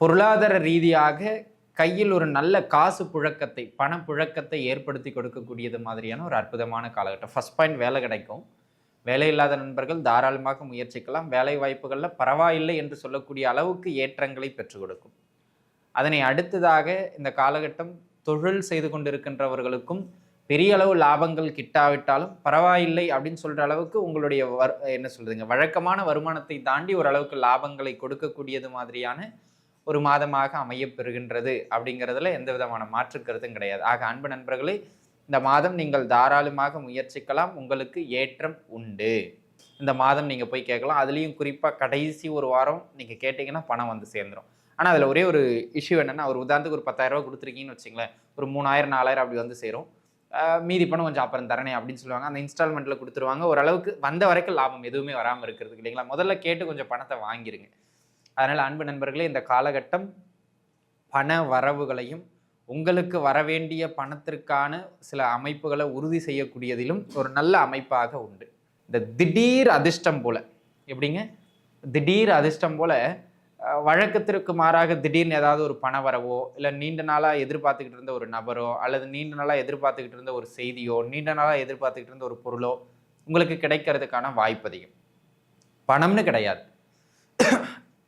பொருளாதார ரீதியாக கையில் ஒரு நல்ல காசு புழக்கத்தை பண புழக்கத்தை ஏற்படுத்தி கொடுக்கக்கூடியது மாதிரியான ஒரு அற்புதமான காலகட்டம். ஃபஸ்ட் பாயிண்ட் வேலை கிடைக்கும். வேலை இல்லாத நண்பர்கள் தாராளமாக முயற்சிக்கலாம். வேலை வாய்ப்புகளில் பரவாயில்லை என்று சொல்லக்கூடிய அளவுக்கு ஏற்றங்களை பெற்றுக் கொடுக்கும். அதனை அடுத்ததாக இந்த காலகட்டம் தொழில் செய்து கொண்டிருக்கின்றவர்களுக்கும் பெரிய அளவு லாபங்கள் கிட்டாவிட்டாலும் பரவாயில்லை அப்படின்னு சொல்கிற அளவுக்கு உங்களுடைய வர் என்ன சொல்கிறதுங்க வழக்கமான வருமானத்தை தாண்டி ஓரளவுக்கு லாபங்களை கொடுக்கக்கூடியது மாதிரியான ஒரு மாதமாக அமையப்பெறுகின்றது அப்படிங்கிறதுல எந்த விதமான மாற்று கருத்தும் கிடையாது. ஆக அன்பு நண்பர்களே இந்த மாதம் நீங்கள் தாராளமாக முயற்சிக்கலாம். உங்களுக்கு ஏற்றம் உண்டு. இந்த மாதம் நீங்கள் போய் கேட்கலாம். அதுலேயும் குறிப்பாக கடைசி ஒரு வாரம் நீங்கள் கேட்டிங்கன்னா பணம் வந்து சேர்ந்துடும் ஆனால் அதில் ஒரே ஒரு இஷ்யூ என்னென்னா ஒரு உதாரணத்துக்கு ஒரு பத்தாயிரம் கொடுத்துருக்கீங்கன்னு வச்சுங்களேன் ஒரு மூணாயிரம் நாலாயிரம் அப்படி வந்து சேரும். மீதி பணம் கொஞ்சம் அப்புறம் தரணே அப்படின்னு சொல்லுவாங்க. அந்த இன்ஸ்டால்மெண்ட்டில் கொடுத்துருவாங்க. ஓரளவுக்கு வந்த வரைக்கும் லாபம் எதுவுமே வராமல் இருக்கிறதுக்கு இல்லைங்களா? முதல்ல கேட்டு கொஞ்சம் பணத்தை வாங்கிருங்க. அதனால் அன்பு நண்பர்களே இந்த காலகட்டம் பண வரவுகளையும் உங்களுக்கு வரவேண்டிய பணத்திற்கான சில அமைப்புகளை உறுதி செய்யக்கூடியதிலும் ஒரு நல்ல அமைப்பாக உண்டு. இந்த திடீர் அதிர்ஷ்டம் போல் எப்படிங்க? திடீர் அதிர்ஷ்டம் போல் வழக்கத்திற்கு மாறாக திடீர்னு ஏதாவது ஒரு பண வரவோ இல்லை நீண்ட நாளாக எதிர்பார்த்துக்கிட்டு இருந்த ஒரு நபரோ அல்லது நீண்ட நாளாக எதிர்பார்த்துக்கிட்டு இருந்த ஒரு செய்தியோ நீண்ட நாளாக எதிர்பார்த்துக்கிட்டு இருந்த ஒரு பொருளோ உங்களுக்கு கிடைக்கிறதுக்கான வாய்ப்பு அதிகம் பணம்னு கிடையாது.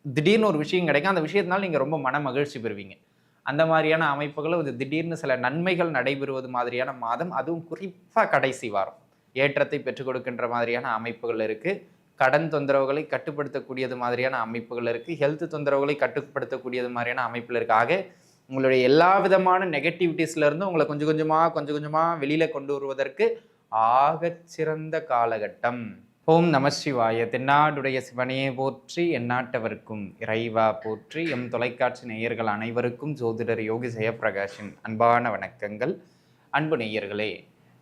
திடீர்னு ஒரு விஷயம் கிடைக்கும். அந்த விஷயத்தினால நீங்கள் ரொம்ப மன மகிழ்ச்சி பெறுவீங்க. அந்த மாதிரியான அமைப்புகளும் இது திடீர்னு சில நன்மைகள் நடைபெறுவது மாதிரியான மாதம் அதுவும் குறிப்பாக கடைசி வாரம். ஏற்றத்தை பெற்றுக் கொடுக்கின்ற மாதிரியான அமைப்புகள் இருக்குது கடன் தொந்தரவுகளை கட்டுப்படுத்தக்கூடியது மாதிரியான அமைப்புகள் இருக்குது ஹெல்த் தொந்தரவுகளை கட்டுப்படுத்தக்கூடியது மாதிரியான அமைப்பில் இருக்கு. ஆக உங்களுடைய எல்லா விதமான நெகட்டிவிட்டிஸ்லேருந்து உங்களை கொஞ்சம் கொஞ்சமாக கொஞ்சம் கொஞ்சமாக வெளியில் கொண்டு வருவதற்கு ஆகச்சிறந்த காலகட்டம். ஓம் நம சிவாய. தென்னாடுடைய சிவனையே போற்றி எந்நாட்டவருக்கும் இறைவா போற்றி எம் தொலைக்காட்சி நேயர்கள் அனைவருக்கும் ஜோதிடர் யோகி ஜெயப்பிரகாஷின் அன்பான வணக்கங்கள். அன்பு நேயர்களே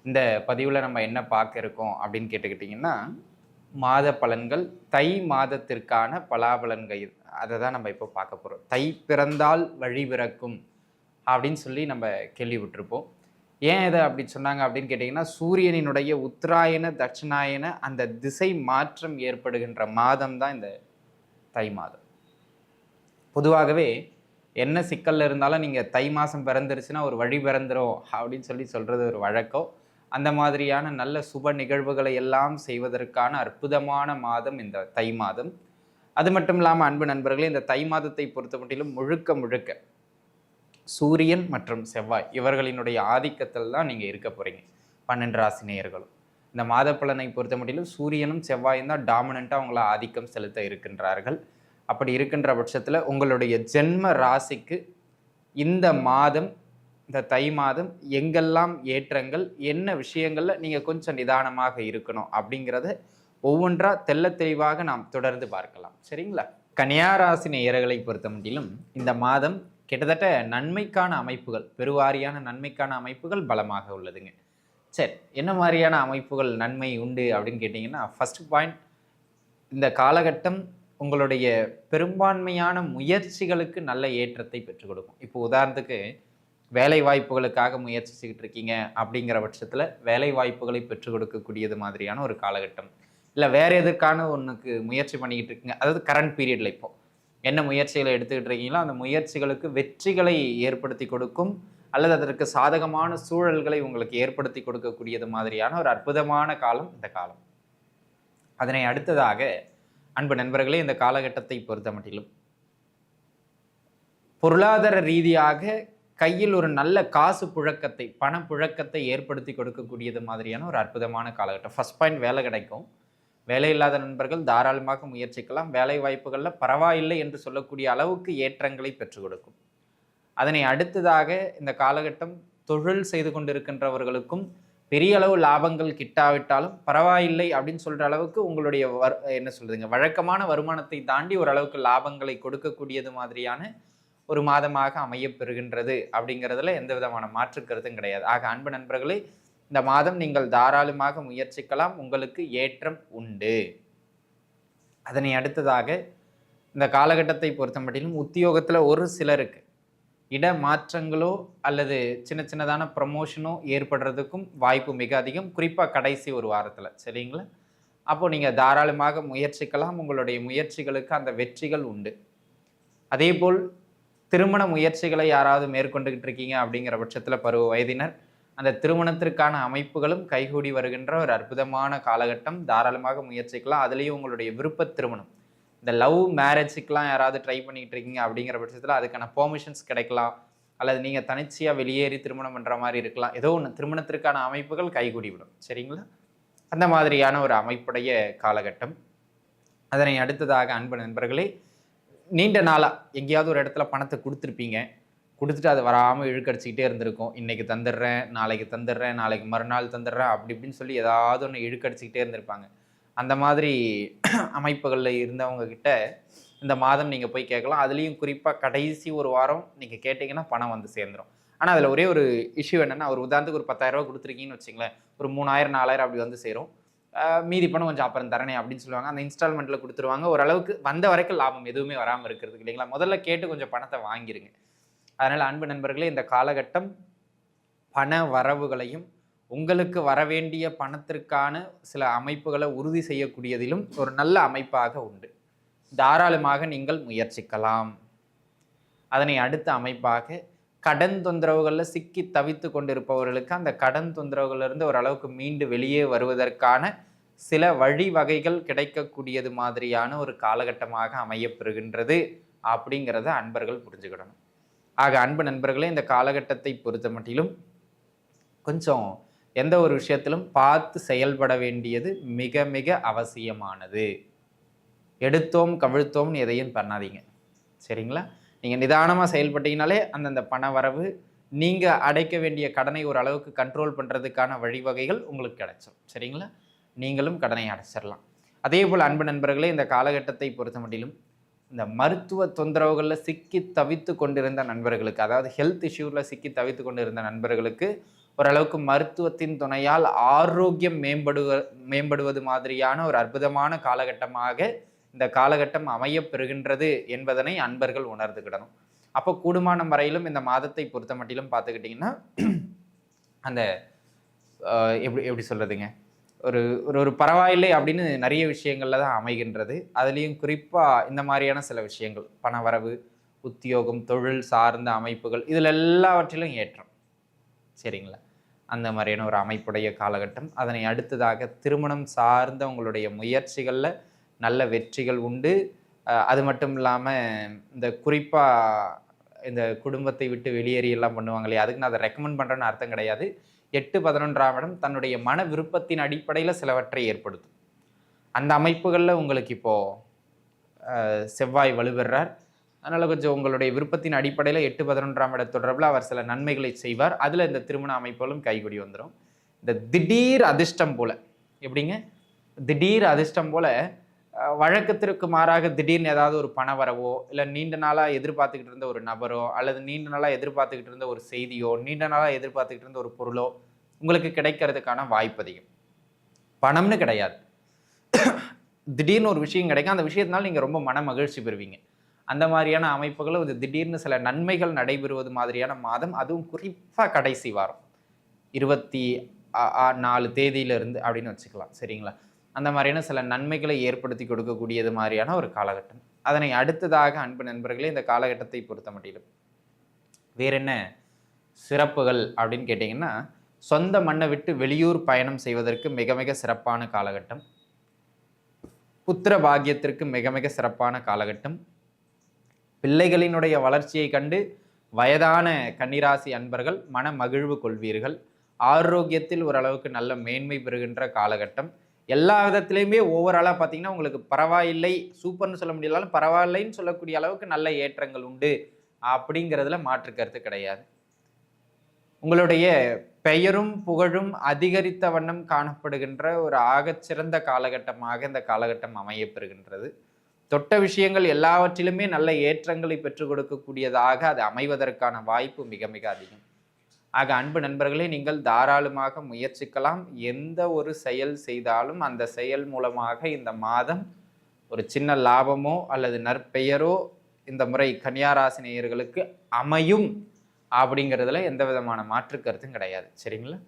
இந்த பதிவில் நம்ம என்ன பார்க்க இருக்கோம் அப்படின்னு கேட்டுக்கிட்டிங்கன்னா மாத பலன்கள் தை மாதத்திற்கான பலாபலன்கள் அதை தான் நம்ம இப்போ பார்க்க போகிறோம் தை பிறந்தால் வழி பிறக்கும் அப்படின்னு சொல்லி நம்ம கேள்விப்பட்டிருப்போம். ஏன் இதை அப்படி சொன்னாங்க அப்படின்னு கேட்டிங்கன்னா சூரியனினுடைய உத்தராயண தட்சிணாயன அந்த திசை மாற்றம் ஏற்படுகின்ற மாதம் தான் இந்த தை மாதம். பொதுவாகவே என்ன சிக்கலில் இருந்தாலும் நீங்கள் தை மாதம் பிறந்துருச்சுன்னா ஒரு வழி பிறந்துரும் அப்படின்னு சொல்லி சொல்கிறது ஒரு வழக்கம். அந்த மாதிரியான நல்ல சுப நிகழ்வுகளை எல்லாம் செய்வதற்கான அற்புதமான மாதம் இந்த தை மாதம். அது மட்டும் இல்லாமல் அன்பு நண்பர்களே இந்த தை மாதத்தை பொறுத்த மட்டிலும் முழுக்க முழுக்க சூரியன் மற்றும் செவ்வாய் இவர்களினுடைய ஆதிக்கத்தில் தான் நீங்கள் இருக்க போகிறீங்க பன்னெண்டு ராசி நேயர்களும். இந்த மாத பொறுத்த முடியல சூரியனும் செவ்வாயும் தான் டாமினண்ட்டாக அவங்கள ஆதிக்கம் செலுத்த இருக்கின்றார்கள். அப்படி இருக்கின்ற பட்சத்தில் உங்களுடைய ஜென்ம ராசிக்கு இந்த மாதம் இந்த தை மாதம் எங்கெல்லாம் ஏற்றங்கள் என்ன விஷயங்களில் நீங்கள் கொஞ்சம் நிதானமாக இருக்கணும் அப்படிங்கிறத ஒவ்வொன்றா தெல்ல தெளிவாக நாம் தொடர்ந்து பார்க்கலாம். சரிங்களா? கன்னியாராசி நேயர்களை பொறுத்த மட்டிலும் இந்த மாதம் கிட்டத்தட்ட நன்மைக்கான அமைப்புகள் பெருவாரியான நன்மைக்கான அமைப்புகள் பலமாக உள்ளதுங்க. சரி என்ன மாதிரியான அமைப்புகள் நன்மை உண்டு அப்படின்னு கேட்டிங்கன்னா ஃபர்ஸ்ட் பாயிண்ட் இந்த காலகட்டம் உங்களுடைய பெரும்பான்மையான முயற்சிகளுக்கு நல்ல ஏற்றத்தை பெற்றுக் கொடுக்கும். இப்போ உதாரணத்துக்கு வேலை வாய்ப்புகளுக்காக முயற்சிச்சுக்கிட்டு இருக்கீங்க அப்படிங்கிற பட்சத்தில் வேலை வாய்ப்புகளை பெற்றுக் கொடுக்கக்கூடியது மாதிரியான ஒரு காலகட்டம். இல்லை வேற எதற்கான ஒன்றுக்கு முயற்சி பண்ணிக்கிட்டு இருக்கீங்க? அதாவது கரண்ட் பீரியடில் இப்போ. என்ன முயற்சிகளை எடுத்துக்கிட்டு இருக்கீங்களோ அந்த முயற்சிகளுக்கு வெற்றிகளை ஏற்படுத்தி கொடுக்கும் அல்லது அதற்கு சாதகமான சூழல்களை உங்களுக்கு ஏற்படுத்தி கொடுக்கக்கூடியது மாதிரியான ஒரு அற்புதமான காலம் இந்த காலம். அதனை அடுத்ததாக அன்பு நண்பர்களே இந்த காலகட்டத்தை பொறுத்த மட்டிலும் பொருளாதார ரீதியாக கையில் ஒரு நல்ல காசு புழக்கத்தை பண புழக்கத்தை ஏற்படுத்தி கொடுக்கக்கூடியது மாதிரியான ஒரு அற்புதமான காலகட்டம். ஃபஸ்ட் பாயிண்ட் வேலை கிடைக்கும். வேலை இல்லாத நண்பர்கள் தாராளமாக முயற்சிக்கலாம். வேலை வாய்ப்புகளில் பரவாயில்லை என்று சொல்லக்கூடிய அளவுக்கு ஏற்றங்களை பெற்றுக் கொடுக்கும். அதனை அடுத்ததாக இந்த காலகட்டம் தொழில் செய்து கொண்டிருக்கின்றவர்களுக்கும் பெரிய அளவு லாபங்கள் கிட்டாவிட்டாலும் பரவாயில்லை அப்படின்னு சொல்கிற அளவுக்கு உங்களுடைய வர் என்ன சொல்கிறதுங்க வழக்கமான வருமானத்தை தாண்டி ஓரளவுக்கு லாபங்களை கொடுக்கக்கூடியது மாதிரியான ஒரு மாதமாக அமையப்பெறுகின்றது அப்படிங்கிறதுல எந்த விதமான மாற்று கருத்தும் கிடையாது. ஆக அன்பு நண்பர்களே இந்த மாதம் நீங்கள் தாராளமாக முயற்சிக்கலாம். உங்களுக்கு ஏற்றம் உண்டு. அதனை அடுத்ததாக இந்த காலகட்டத்தை பொறுத்தமட்டிலும் உத்தியோகத்தில் ஒரு சிலருக்கு இட மாற்றங்களோ அல்லது சின்ன சின்னதான ப்ரமோஷனோ ஏற்படுறதுக்கும் வாய்ப்பு மிக அதிகம். குறிப்பாக கடைசி ஒரு வாரத்தில். சரிங்களா? அப்போது நீங்கள் தாராளமாக முயற்சிக்கலாம். உங்களுடைய முயற்சிகளுக்கு அந்த வெற்றிகள் உண்டு. அதேபோல் திருமண முயற்சிகளை யாராவது மேற்கொண்டுகிட்டு இருக்கீங்க அப்படிங்கிற பட்சத்தில் பருவ வயதினர் அந்த திருமணத்திற்கான அமைப்புகளும் கைகூடி வருகின்ற ஒரு அற்புதமான காலகட்டம். தாராளமாக முயற்சிக்கலாம். அதுலேயும் உங்களுடைய விருப்ப திருமணம். இந்த லவ் மேரேஜுக்கெலாம் யாராவது ட்ரை பண்ணிகிட்டு இருக்கீங்க அப்படிங்கிற பட்சத்தில் அதுக்கான பெர்மிஷன்ஸ் கிடைக்கலாம். அல்லது நீங்கள் தனிச்சையாக வெளியேறி திருமணம் பண்ணுற மாதிரி இருக்கலாம். ஏதோ ஒன்று திருமணத்திற்கான அமைப்புகள் கைகூடி விடும் சரிங்களா? அந்த மாதிரியான ஒரு அமைப்புடைய காலகட்டம். அதனை அடுத்ததாக அன்பு நண்பர்களே நீண்ட நாளாக எங்கேயாவது ஒரு இடத்துல பணத்தை கொடுத்துருப்பீங்க. கொடுத்துட்டு அது வராமல் இழுக்கடிச்சிக்கிட்டே இருந்திருக்கும். இன்றைக்கி தந்துடுறேன் நாளைக்கு தந்துடுறேன் நாளைக்கு மறுநாள் தந்துடுறேன் அப்படி இப்படின்னு சொல்லி ஏதாவது ஒன்று இழுக்கடிச்சிக்கிட்டே இருந்திருப்பாங்க. அந்த மாதிரி அமைப்புகளில் இருந்தவங்க கிட்ட இந்த மாதம் நீங்கள் போய் கேட்கலாம். அதுலேயும் குறிப்பாக கடைசி ஒரு வாரம் நீங்கள் கேட்டிங்கன்னா பணம் வந்து சேர்ந்துடும் ஆனால் அதில் ஒரே ஒரு இஷ்யூ என்னென்னா ஒரு உதாரணத்துக்கு ஒரு பத்தாயிரரூவா கொடுத்துருக்கீங்கன்னு வச்சிங்களேன் ஒரு மூணாயிரம் நாலாயிரம் அப்படி வந்து சேரும். மீதி பணம் கொஞ்சம் அப்புறம் தரணே அப்படின்னு சொல்லுவாங்க. அந்த இன்ஸ்டால்மெண்ட்டில் கொடுத்துருவாங்க. ஓரளவுக்கு வந்த வரைக்கும் லாபம் எதுவுமே வராமல் இருக்கிறதுக்கு இல்லைங்களா? முதல்ல கேட்டு கொஞ்சம் பணத்தை வாங்கிருங்க. அதனால் அன்பு நண்பர்களே இந்த காலகட்டம் பண வரவுகளையும் உங்களுக்கு வரவேண்டிய பணத்திற்கான சில அமைப்புகளை உறுதி செய்யக்கூடியதிலும் ஒரு நல்ல அமைப்பாக உண்டு. தாராளமாக நீங்கள் முயற்சிக்கலாம். அதனை அடுத்த அமைப்பாக கடன் தொந்தரவுகளில் சிக்கி தவித்து கொண்டிருப்பவர்களுக்கு அந்த கடன் தொந்தரவுகளிலிருந்து ஓரளவுக்கு மீண்டு வெளியே வருவதற்கான சில வழிவகைகள் கிடைக்கக்கூடியது மாதிரியான ஒரு காலகட்டமாக அமையப்பெறுகின்றது அப்படிங்கிறத அன்பர்கள் புரிஞ்சுக்கிடணும். ஆக அன்பு நண்பர்களே இந்த காலகட்டத்தை பொறுத்த மட்டிலும் கொஞ்சம் எந்த ஒரு விஷயத்திலும் பார்த்து செயல்பட வேண்டியது மிக மிக அவசியமானது. எடுத்தோம் கவிழ்த்தோம்னு எதையும் பண்ணாதீங்க. சரிங்களா? நீங்கள் நிதானமாக செயல்பட்டீங்கனாலே அந்தந்த பண வரவு நீங்கள் அடைக்க வேண்டிய கடனை ஒரு அளவுக்கு கண்ட்ரோல் பண்ணுறதுக்கான வழிவகைகள் உங்களுக்கு கிடைச்சோம். சரிங்களா? நீங்களும் கடனை அடைச்சிடலாம் அதே போல் அன்பு நண்பர்களே இந்த காலகட்டத்தை பொறுத்த மட்டிலும் இந்த மருத்துவ தொந்தரவுகளில் சிக்கி தவித்து கொண்டிருந்த நண்பர்களுக்கு அதாவது ஹெல்த் இஷ்யூவில் சிக்கி தவித்து கொண்டிருந்த நண்பர்களுக்கு ஓரளவுக்கு மருத்துவத்தின் துணையால் ஆரோக்கியம் மேம்படுவ மேம்படுவது மாதிரியான ஒரு அற்புதமான காலகட்டமாக இந்த காலகட்டம் அமையப் பெறுகின்றது என்பதனை அன்பர்கள் உணர்ந்துக்கிடணும் அப்போ கூடுமான வரையிலும் இந்த மாதத்தை பொறுத்த மட்டிலும் பார்த்துக்கிட்டிங்கன்னா அந்த எப்படி எப்படி சொல்கிறதுங்க ஒரு ஒரு ஒரு பரவாயில்லை அப்படின்னு நிறைய விஷயங்களில் தான் அமைகின்றது. அதுலேயும் குறிப்பாக இந்த மாதிரியான சில விஷயங்கள். பணவரவு உத்தியோகம் தொழில் சார்ந்த அமைப்புகள் இதில் எல்லாவற்றிலும் ஏற்றம். சரிங்களா? அந்த மாதிரியான ஒரு அமைப்புடைய காலகட்டம். அதனை அடுத்ததாக திருமணம் சார்ந்த உங்களுடைய முயற்சிகளில் நல்ல வெற்றிகள் உண்டு. அது மட்டும் இல்லாமல் இந்த குறிப்பாக இந்த குடும்பத்தை விட்டு வெளியேறி எல்லாம் பண்ணுவாங்க இல்லையா? அதுக்கு நான் அதை ரெக்கமெண்ட் பண்ணுறேன்னு அர்த்தம் கிடையாது. எட்டு பதினொன்றாம் இடம் தன்னுடைய மன விருப்பத்தின் அடிப்படையில் சிலவற்றை ஏற்படுத்தும். அந்த அமைப்புகளில் உங்களுக்கு இப்போது செவ்வாய் வலுப்பெறார் அதனால் கொஞ்சம் உங்களுடைய விருப்பத்தின் அடிப்படையில் எட்டு பதினொன்றாம் இட தொடர்பில் அவர் சில நன்மைகளை செய்வார். அதில் இந்த திருமண அமைப்புகளும் கைகூடி வந்துடும் இந்த திடீர் அதிர்ஷ்டம் போல் எப்படிங்க? திடீர் அதிர்ஷ்டம் போல் வழக்கத்திற்கு மாறாக திடீர்னு ஏதாவது ஒரு பண வரவோ இல்லை நீண்ட நாளாக எதிர்பார்த்துக்கிட்டு இருந்த ஒரு நபரோ அல்லது நீண்ட நாளாக எதிர்பார்த்துக்கிட்டு இருந்த ஒரு செய்தியோ நீண்ட நாளாக எதிர்பார்த்துக்கிட்டு இருந்த ஒரு பொருளோ உங்களுக்கு கிடைக்கிறதுக்கான வாய்ப்பு அதிகம். பணம்னு கிடையாது. திடீர்னு ஒரு விஷயம் கிடைக்கும். அந்த விஷயத்தினால நீங்கள் ரொம்ப மன மகிழ்ச்சி பெறுவீங்க. அந்த மாதிரியான அமைப்புகளும் இது திடீர்னு சில நன்மைகள் நடைபெறுவது மாதிரியான மாதம் அதுவும் குறிப்பாக கடைசி வாரம். இருபத்தி நாலு தேதியிலிருந்து அப்படின்னு வச்சுக்கலாம். சரிங்களா? அந்த மாதிரியான சில நன்மைகளை ஏற்படுத்தி கொடுக்கக்கூடியது மாதிரியான ஒரு காலகட்டம். அதனை அடுத்ததாக அன்பு நண்பர்களே இந்த காலகட்டத்தை பொறுத்த மட்டிலும் வேற என்ன சிறப்புகள் அப்படின்னு கேட்டிங்கன்னா சொந்த மண்ணை விட்டு வெளியூர் பயணம் செய்வதற்கு மிக மிக சிறப்பான காலகட்டம். புத்திர பாக்கியத்திற்கு மிக மிக சிறப்பான காலகட்டம். பிள்ளைகளினுடைய வளர்ச்சியை கண்டு வயதான கன்னிராசி அன்பர்கள் மன மகிழ்வு கொள்வீர்கள். ஆரோக்கியத்தில் ஓரளவுக்கு நல்ல மேன்மை பெறுகின்ற காலகட்டம். எல்லா விதத்துலேயுமே ஓவராலாக பார்த்தீங்கன்னா உங்களுக்கு பரவாயில்லை சூப்பர்னு சொல்ல முடியலாலும் பரவாயில்லைன்னு சொல்லக்கூடிய அளவுக்கு நல்ல ஏற்றங்கள் உண்டு அப்படிங்கிறதுல மாற்று கருத்து கிடையாது. உங்களுடைய பெயரும் புகழும் அதிகரித்த வண்ணம் காணப்படுகின்ற ஒரு ஆகச்சிறந்த காலகட்டமாக இந்த காலகட்டம் அமையப்பெறுகின்றது தொட்ட விஷயங்கள் எல்லாவற்றிலுமே நல்ல ஏற்றங்களை பெற்றுக் கொடுக்கக்கூடியதாக அது அமைவதற்கான வாய்ப்பு மிக மிக அதிகம். ஆக அன்பு நண்பர்களே நீங்கள் தாராளமாக முயற்சிக்கலாம். எந்த ஒரு செயல் செய்தாலும் அந்த செயல் மூலமாக இந்த மாதம் ஒரு சின்ன லாபமோ அல்லது நற்பெயரோ இந்த முறை கன்னியாராசினியர்களுக்கு அமையும் அப்படிங்கிறதுல எந்த விதமான மாற்று கருத்தும் கிடையாது. சரிங்களா?